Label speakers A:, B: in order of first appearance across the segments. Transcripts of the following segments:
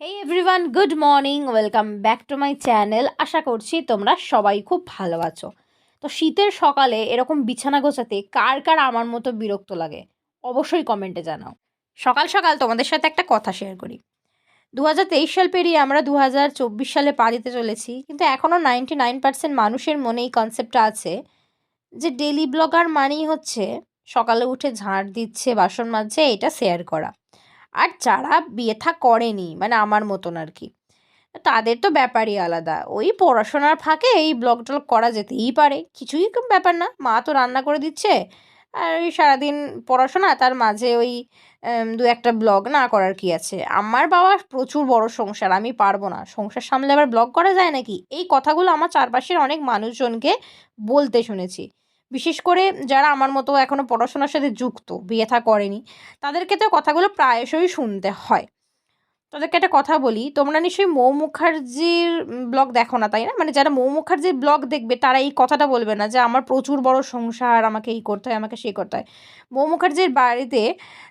A: Hey everyone good morning welcome back to my channel আশা করছি তোমরা সবাই খুব ভালো আছো। তো শীতের সকালে এরকম বিছানা গোছাতে কার কার আমার মতো বিরক্ত লাগে, অবশ্যই কমেন্টে জানাও। সকাল সকাল তোমাদের সাথে একটা কথা শেয়ার করি। দু হাজার তেইশ সাল পেরিয়ে আমরা দু হাজার চব্বিশ সালে পা দিতে চলেছি, কিন্তু এখনও নাইনটি নাইন পার্সেন্ট মানুষের মনে এই কনসেপ্টটা আছে যে ডেলি ব্লগার মানেই হচ্ছে সকালে উঠে ঝাড় দিচ্ছে, বাসন মাজছে, এটা শেয়ার করা। আর যারা বিয়ে থা করেনি মানে আমার মতন আর কি। তাদের তো ব্যাপারই আলাদা। ওই পড়াশোনার ফাঁকে এই ব্লগ টলগ করা যেতেই পারে। কিছুই ব্যাপার না। মা তো রান্না করে দিচ্ছে। আর ওই সারাদিন পড়াশোনা, তার মাঝে ওই দু একটা ব্লগ না করার কি আছে? আমার বাবা প্রচুর বড় সংসার, আমি পারব না। সংসার সামলে আবার ব্লগ করা যায় নাকি? এই কথাগুলো আমার চারপাশের অনেক মানুষজনকে বলতে শুনেছি। বিশেষ করে যারা আমার মতো এখনও পড়াশোনার সাথে যুক্ত, বিয়ে থা করেনি তাদেরকে তো কথাগুলো প্রায়শই শুনতে হয়। তাদেরকে একটা কথা বলি, তোমরা নিশ্চয়ই মৌ মুখার্জির ব্লগ দেখো না, তাই না? মানে যারা মৌ মুখার্জির ব্লগ দেখবে, তারা এই কথাটা বলবে না যে আমার প্রচুর বড় সংসার, আমাকে এই করতে হয়, আমাকে সেই করতে হয়। মৌ মুখার্জির বাড়িতে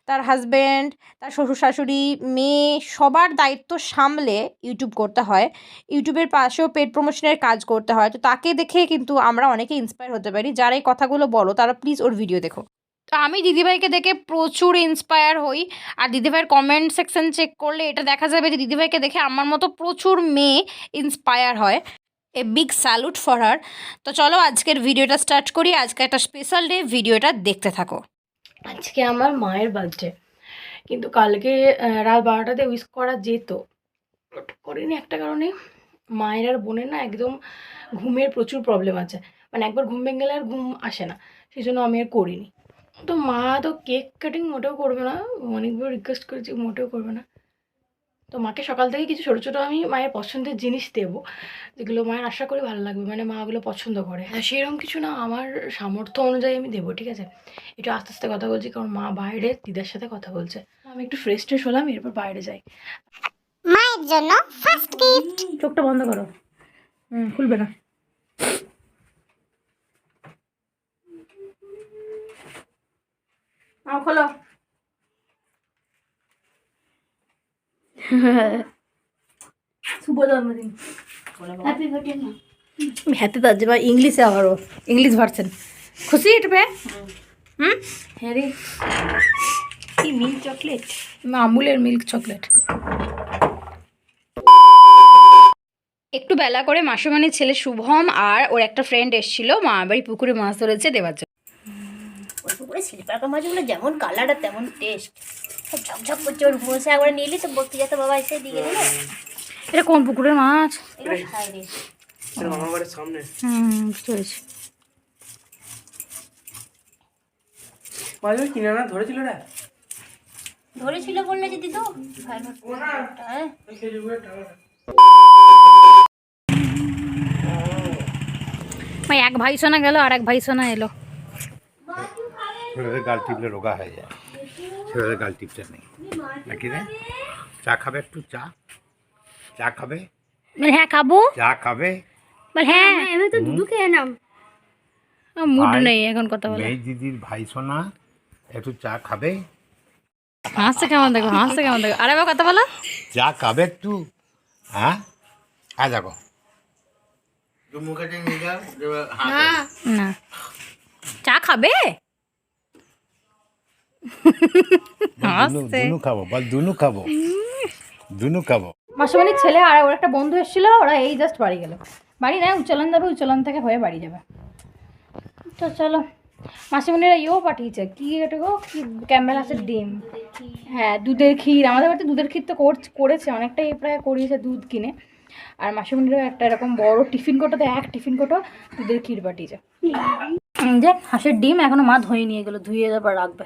A: তার হাজব্যান্ড তার শ্বশুর শাশুড়ি, মেয়ে সবার দায়িত্ব সামলে ইউটিউব করতে হয়। ইউটিউবের পাশেও পেট প্রমোশনের কাজ করতে হয়। তো তাকে দেখে কিন্তু আমরা অনেকে ইন্সপায়ার হতে পারি। যারা এই কথাগুলো বলো, তারা প্লিজ ওর ভিডিও দেখো। তো আমি দিদিভাইকে দেখে প্রচুর ইন্সপায়ার হই। আর দিদিভাইয়ের কমেন্ট সেকশন চেক করলে এটা দেখা যাবে যে দিদিভাইকে দেখে আমার মতো প্রচুর মেয়ে ইন্সপায়ার হয়। A big salute for her তো চলো আজকের ভিডিওটা স্টার্ট করি। আজকে একটা স্পেশাল ডে ভিডিওটা দেখতে থাকো।
B: আজকে আমার মায়ের বার্থডে কিন্তু কালকে রাত বারোটাতে উইশ করা যেত। করিনি একটা কারণে মায়ের আর বোনের না একদম ঘুমের প্রচুর প্রবলেম আছে। মানে একবার ঘুম ভেঙে গেলে আর ঘুম আসে না। সেই জন্য আমি আর করিনি। তো মা তো কেক কাটিং মোটেও করবে না অনেকবার রিকোয়েস্ট করেছি মোটেও করবে না। তো মাকে সকাল থেকে কিছু ছোটো ছোটো আমি মায়ের পছন্দের জিনিস দেবো যেগুলো মায়ের আশা করি ভালো লাগবে মানে মা ওগুলো পছন্দ করে। হ্যাঁ সেরকম কিছু না আমার সামর্থ্য অনুযায়ী আমি দেবো ঠিক আছে? একটু আস্তে আস্তে কথা বলছি কারণ মা বাইরে দিদার সাথে কথা বলছে। আমি একটু ফ্রেশ ট্রেশ হলাম এরপর বাইরে যাই।
C: মায়ের জন্য ফার্স্ট গিফট
B: চোখটা বন্ধ করো। হুম খুলবে না। আও খোলো। শুভ জন্মদিন
C: হ্যাপি বার্থডে মা
B: হ্যাপি বার্থডে বা ইংলিশে আবারও ইংলিশ ভার্সন খুশি এটা পে হুম? হ্যাঁ রে। কি মিল্ক চকলেট আমুলের মিল্ক চকলেট
A: একটু বেলা করে মাসুমানির ছেলে শুভম আর ওর একটা ফ্রেন্ড এসেছিল মা বাড়ি পুকুরে মাছ ধরেছে দেওয়ার জন্য।
C: ওই পুকুরে শিল্পাকা মাছগুলো যেমন কালার আর তেমন টেস্ট ঝকঝক করছে ওর বসে একবার নিলি তো বক্তি যেত বাবা এসে দিয়ে দিল।
A: এটা কোন পুকুরের মাছ? হুম বুঝতে পেরেছি।
D: মাঝে কিনে না ধরেছিল
C: ধরেছিল বললে যদি তো হ্যাঁ।
A: ভাই এক ভাই সোনা গেল আর এক ভাই সোনা এলো।
E: ছেলেদের গাল টিপলে রোগা হয়ে যায়। ছেলেদের গাল টিপতে নেই। নাকি রে? চা খাবে একটু? চা? চা খাবে?
A: হ্যাঁ খাব।
E: চা খাবে?
A: বলে হ্যাঁ
C: আমি তো দুধু খেয়ে নাম
A: মুড নেই এখন কথা বলে
E: মেয়ে দিদির ভাই সোনা একটু চা খাবে?
A: হাসছে কেমন দেখো হাসছে কেমন দেখো। আরে বাবা কথা বলো।
E: চা খাবে একটু? হ্যাঁ? আ দেখো।
A: না। চা খাবে?
E: দুনু খাব বল দুনু খাব। দুনু খাব।
A: মাসুমানির ছেলে আর ওর একটা বন্ধু এসেছিল ওরা এই জাস্ট বাড়ি গেল। বাড়ি না উচ্চলন যাবে উচ্চলন থেকে হয়ে বাড়ি যাবে। তো চলো মাসিমণিরা ইয়েও পাঠিয়েছে। কি এটা গো? কি ক্যাম্বেল আছে ডিম? হ্যাঁ দুধের ক্ষীর। আমাদের বাড়িতে দুধের ক্ষীর তো করছে- করেছে অনেকটাই প্রায় করিয়েছে দুধ কিনে। আর মাসিমণিরও একটা এরকম বড় টিফিন কোটোতে এক টিফিন কোটো দুধের ক্ষীর পাঠিয়েছে। যে হাঁসের ডিম এখনও মা ধুয়ে নিয়ে গেলো ধুয়ে তারপর রাখবে।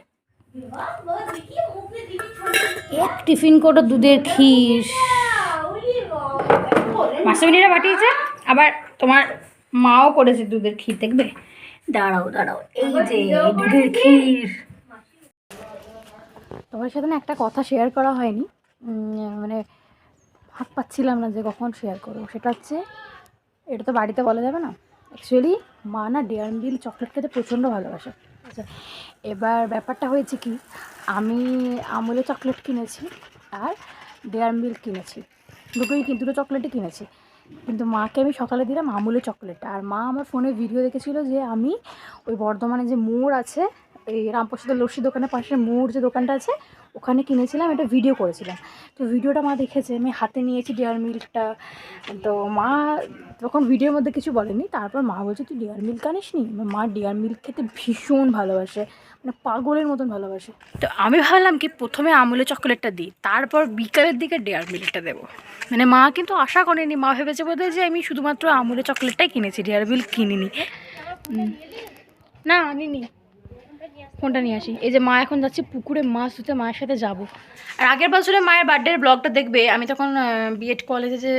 A: এক টিফিন কোটো দুধের ক্ষীর মাসিমণিরা পাঠিয়েছে, আবার তোমার মাও করেছে দুধের ক্ষীর, দেখবে? দাঁড়াও দাঁড়াও, এই যে দুধের ক্ষীর। তোমার সাথে না একটা কথা শেয়ার করা হয়নি। মানে হাত পাচ্ছিলাম না যে কখন শেয়ার করব। সেটা হচ্ছে, এটা তো বাড়িতে বলা যাবে না। অ্যাকচুয়ালি মা না ডেয়ার মিল চকলেট খেতে প্রচণ্ড ভালোবাসে। আচ্ছা এবার ব্যাপারটা হয়েছে কি, আমি আমুলে চকলেট কিনেছি আর ডেয়ার মিল্ক কিনেছি। দুটোই দুটো চকলেটই কিনেছি। কিন্তু মাকে আমি সকালে দিলাম আমুলে চকলেট আর মা আমার ফোনে ভিডিও দেখেছিল যে আমি ওই বর্ধমানে যে মোড় আছে, এই রামপ্রসাদের লস্যি দোকানের পাশে মোড় যে দোকানটা আছে ওখানে কিনেছিলাম এটা ভিডিও করেছিলাম। তো ভিডিওটা মা দেখেছে, আমি হাতে নিয়েছি ডেয়ার মিল্কটা তো মা তখন ভিডিওর মধ্যে কিছু বলেনি, তারপর মা বলছে, তুই ডেয়ার মিল্ক আনিস নি মা ডেয়ার মিল্ক খেতে ভীষণ ভালোবাসে মানে পাগলের মতন ভালোবাসে। তো আমি ভাবলাম কি, প্রথমে আমুলের চকলেটটা দিই, তারপর বিকালের দিকে ডেয়ার মিল্কটা দেবো। মানে মা কিন্তু আশা করেনি, মা ভেবেছে বোধহয় যে আমি শুধুমাত্র আমুলের চকলেটটাই কিনেছি ডেয়ার মিল্ক কিনিনি। না, আনিনি। ফোনটা নিয়ে আসি। এই যে মা এখন যাচ্ছে পুকুরে মাছ ধুতে মায়ের সাথে যাব। আর আগের বছরে মায়ের বার্থডের ব্লগটা দেখবে আমি তখন বিএড কলেজে যে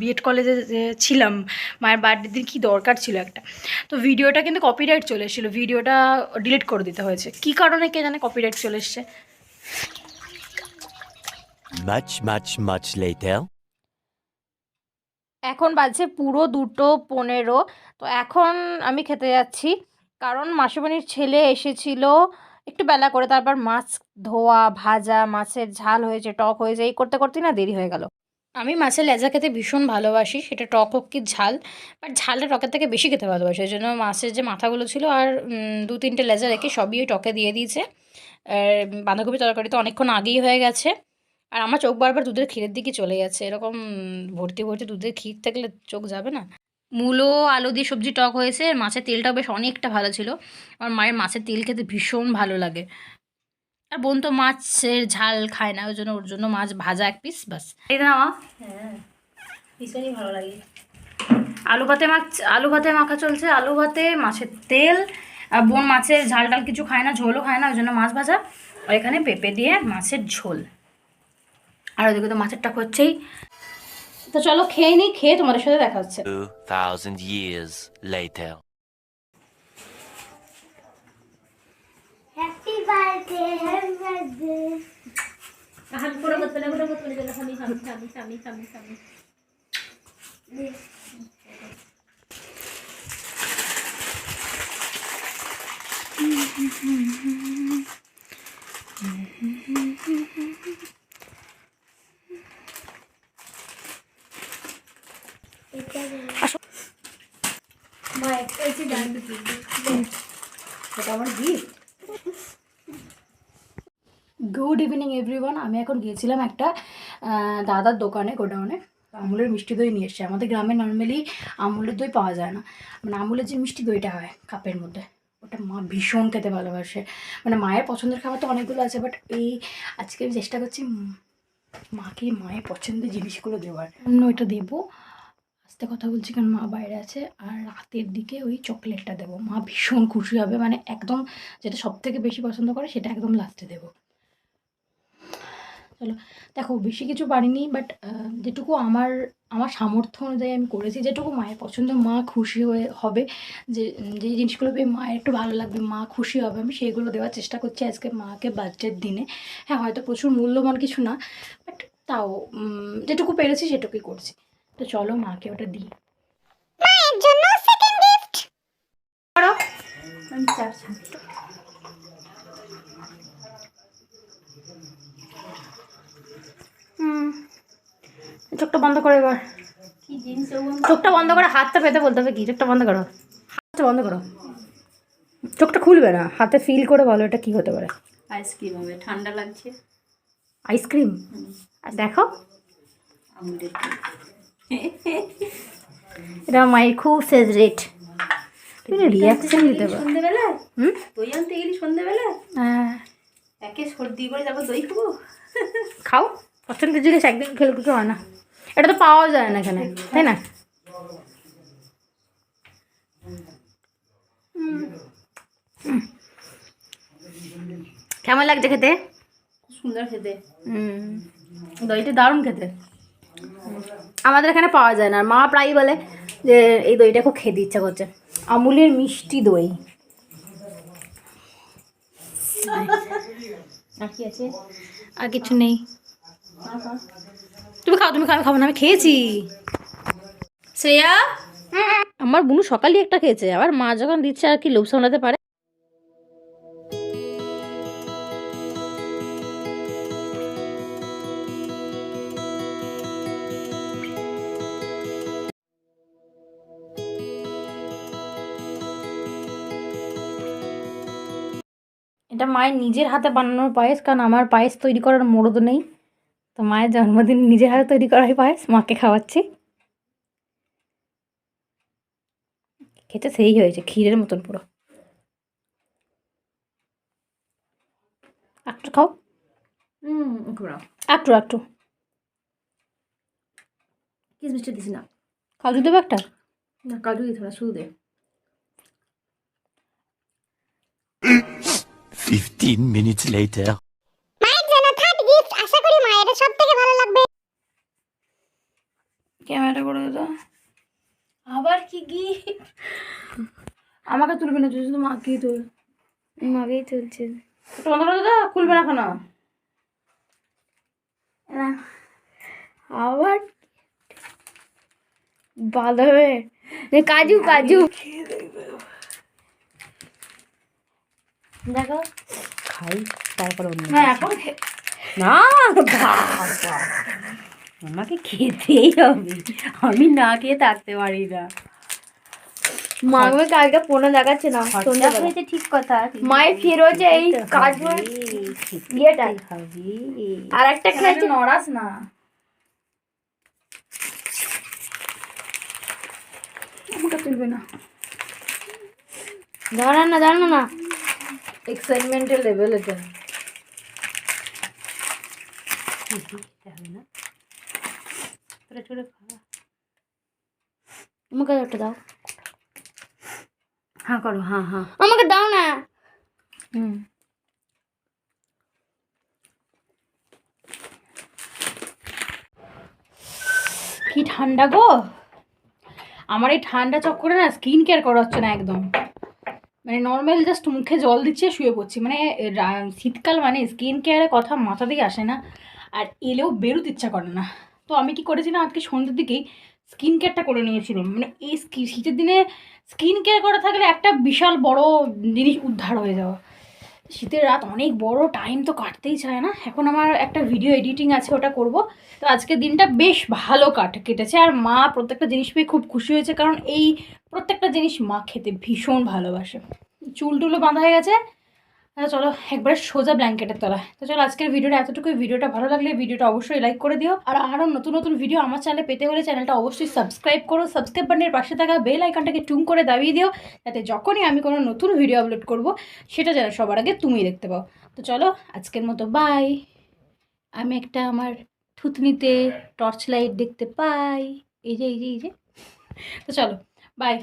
A: বিএড কলেজে যে ছিলাম মায়ের বার্থডে দিন কী দরকার ছিল একটা। তো ভিডিওটা কিন্তু কপিরাইট চলে এসেছিল ভিডিওটা ডিলিট করে দিতে হয়েছে। কী কারণে কে জানে কপিরাইট চলে এসছে?
D: Much, much, much later.
A: এখন বাজে পুরো দুটো পনেরো তো এখন আমি খেতে যাচ্ছি। কারণ মাসিমণির ছেলে এসেছিল, একটু বেলা করে তারপর মাছ ধোয়া, ভাজা, মাছের ঝাল হয়েছে, টক হয়েছে, এই করতে করতেই না দেরি হয়ে গেল। আমি মাছের লেজা খেতে ভীষণ ভালোবাসি, সেটা টক হোক কি ঝাল বাট ঝালটা টকের থেকে বেশি খেতে ভালোবাসি, ওই জন্য মাছের যে মাথাগুলো ছিল আর দু তিনটে লেজা রেখে সবই ওই টকে দিয়ে দিয়েছে। আর বাঁধাকপি তরকারি তো অনেকক্ষণ আগেই হয়ে গেছে, আর আমার চোখ বারবার দুধের ক্ষীরের দিকে চলে যাচ্ছে, এরকম ভর্তি ভর্তি দুধের ক্ষীর থাকলে চোখ যাবে না। মূলো, আলু দিয়ে সবজি টক হয়েছে আর মাছের তেলটাও বেশ অনেকটা ভালো ছিল। আমার মায়ের মাছের তেল খেতে ভীষণ ভালো লাগে। আর বোন তো মাছের ঝাল খায় না, ওই জন্য ওর জন্য মাছ ভাজা এক পিস বাস এই না মা
C: হ্যাঁ ভীষণই ভালো লাগে।
A: আলু ভাতে মাছ আলু ভাতে মাখা চলছে। আলু ভাতে মাছের তেল, আর বোন মাছের ঝাল টাল কিছু খায় না, ঝোলও খায় না, ওই জন্য মাছ ভাজা। আর এখানে পেঁপে দিয়ে মাছের ঝোল। আর ওদিকে তো মাছের টাক হচ্ছেই তো চলো খেয়ে নিই খেয়ে তোমাদের সাথে দেখা হচ্ছে।
D: 2,000 years later.
C: Happy birthday happy birthday না না স্বামী স্বামী মা একটা এসে জানতে
A: এটা আমার গিফট গুড ইভিনিং এভরিওয়ান আমি এখন গিয়েছিলাম একটা দাদার দোকানে, গোডাউনে। আমুলের মিষ্টি দই নিয়ে এসছে। আমাদের গ্রামে নর্মালি আমুলের দই পাওয়া যায় না। মানে আমুলের যে মিষ্টি দইটা হয় কাপের মধ্যে, ওটা মা ভীষণ খেতে ভালোবাসে। মানে মায়ের পছন্দের খাবার তো অনেকগুলো আছে বাট এই আজকে আমি চেষ্টা করছি মাকে মায়ের পছন্দের জিনিসগুলো দেওয়ার। অন্য ওইটা দেবো। আস্তে কথা বলছি কারণ মা বাইরে আছে। আর রাতের দিকে ওই চকলেটটা দেবো। মা ভীষণ খুশি হবে। মানে একদম যেটা সব থেকে বেশি পছন্দ করে, সেটা একদম লাস্টে দেবো। চলো। দেখো বেশি কিছু পারিনি বাট যেটুকু আমার আমার সামর্থ্য অনুযায়ী আমি করেছি যেটুকু মায়ের পছন্দ মা খুশি হয়ে হবে যে যে জিনিসগুলো পেয়ে মায়ের একটু ভালো লাগবে মা খুশি হবে আমি সেইগুলো দেওয়ার চেষ্টা করছি আজকে মাকে বার্থডের দিনে। হ্যাঁ হয়তো প্রচুর মূল্যবান কিছু না বাট তাও যেটুকু পেরেছি সেটুকুই করছি। তো চলো মাকে ওটা দিই। করো।
C: আমি চার
A: চোখটা বন্ধ করো এবার। চোখটা বন্ধ করে হাতটা পেতে বলতে হবে কি? চোখটা বন্ধ করো। হাতটা বন্ধ করো। চোখটা খুলবে না। হাতে ফিল করে বলো এটা কি হতে পারে।
C: আইসক্রিম হবে। ঠান্ডা লাগছে।
A: আইসক্রিম আর দেখো। এটা মায়ের খুব ফেভারিট তুমি রিয়াকশন দিতে পারো।
C: সন্ধ্যেবেলায়
A: হুম?
C: দই আনতে গেলি সন্ধ্যেবেলায়
A: হ্যাঁ।
C: একে সর্দি করে তারপর দই খাব?
A: খাও। পছন্দের জিনিস একদিন খেলে কিছু হয় না। এটা তো পাওয়া যায় না এখানে তাই না? কেমন লাগছে খেতে?
C: সুন্দর খেতে।
A: হুম। দইটা দারুণ খেতে। আমাদের এখানে পাওয়া যায় না। মা প্রায়ই বলে যে এই দইটা খুব খেতে ইচ্ছা করছে। আমুলের মিষ্টি দই।
C: আর কি আছে?
A: আর কিছু নেই। তুমি খাও তুমি খাও খাব না, আমি খেয়েছি। শ্রেয়া? আমার বুনু সকালই একটা খেয়েছে, আবার মা যখন দিচ্ছে আর কি লোভ সামলাতে পারে। মায়ের নিজের হাতে বানানোর পায়েস কারণ আমার পায়েস তৈরি করার মরদ নেই। তো মায়ের জন্মদিন নিজের হাতে তৈরি করাই পায়েস মাকে খাওয়াচ্ছি। খেতে সেই হয়েছে ক্ষীরের মতন পুরো। একটু খাও। একটু একটু
C: কিসমিসটা দিস না।
A: কাজু দেবে একটা?
C: না কাজু দিয়ে থোড়া শুধু দে।
D: 15 minutes later.
A: ক্যামেরাটা করে দাও।
C: আবার কি গি
A: আমাকে তুলবে না তুই শুধু মাকে তুল। একটু বন্ধ করে দাও খুলবে না কেন
C: আবার ভালো হবে নে, কাজু কাজু। দেখো।
A: খাই তারপরে অন্য
C: না খে-
A: না আমাকে খেতেই হবে। আমি না খেয়ে থাকতে পারি না।
C: মাগবে কালকে ফোনে দেখাচ্ছে না
A: খরচা হয়েছে ঠিক কথা
C: মায়ের ফির হচ্ছে এই
A: খেতে
C: কাজু
A: হবে, খেতে
C: ইয়েটা। আর একটা খেয়েছে
A: নড়াস না। আমাকে তুলবে না।
C: দাঁড়া না দাঁড়া না।
A: এক্সাইটমেন্টের লেভেল এটা।
C: আমাকে একটা দাও।
A: হ্যাঁ করো হ্যাঁ হ্যাঁ।
C: আমাকে দাও না।
A: হুম। কি ঠান্ডা গো? আমার এই ঠান্ডা চক্করে না স্কিন কেয়ার করা হচ্ছে না একদম। মানে নর্মাল জাস্ট মুখে জল দিচ্ছে শুয়ে পড়ছি। মানে শীতকাল মানে স্কিন কেয়ারের কথা মাথা থেকে আসে না। আর এলেও বেরোতে ইচ্ছা করে না। তো আমি কি করেছিলাম আজকে সন্ধ্যের দিকেই স্কিন কেয়ারটা করে নিয়েছিলাম। মানে এই শীতের দিনে স্কিন কেয়ার করা থাকলে একটা বিশাল বড় জিনিস উদ্ধার হয়ে যাওয়া। শীতের রাত অনেক বড় টাইম তো কাটতেই চায় না। এখন আমার একটা ভিডিও এডিটিং আছে, ওটা করব। তো আজকে দিনটা বেশ ভালো কাট, কেটেছে। আর মা প্রত্যেকটা জিনিস পেয়ে খুব খুশি হয়েছে, কারণ এই প্রত্যেকটা জিনিস মা খেতে ভীষণ ভালোবাসে। চুলটুলো বাঁধা হয়ে গেছে। চলো একবার সোজা ব্ল্যাঙ্কেটের তলায়। তো চলো আজকের ভিডিওটা এতটুকুই। ভিডিওটা ভালো লাগলে ভিডিওটা অবশ্যই লাইক করে দিও। আর আরও নতুন নতুন ভিডিও আমার চ্যানেলে পেতে হলে চ্যানেলটা অবশ্যই সাবস্ক্রাইব করো। সাবস্ক্রাইব বাটনের পাশে থাকা বেল আইকনটাকে টুম করে দাবিয়ে দিও। যাতে যখনই আমি কোনো নতুন ভিডিও আপলোড করব, সেটা যেন সবার আগে তুমি দেখতে পাও। তো চলো আজকের মতো বাই আমি একটা আমার থুতনিতে টর্চ লাইট দেখতে পাই। এই যে এই যে এই যে। তো চলো বাই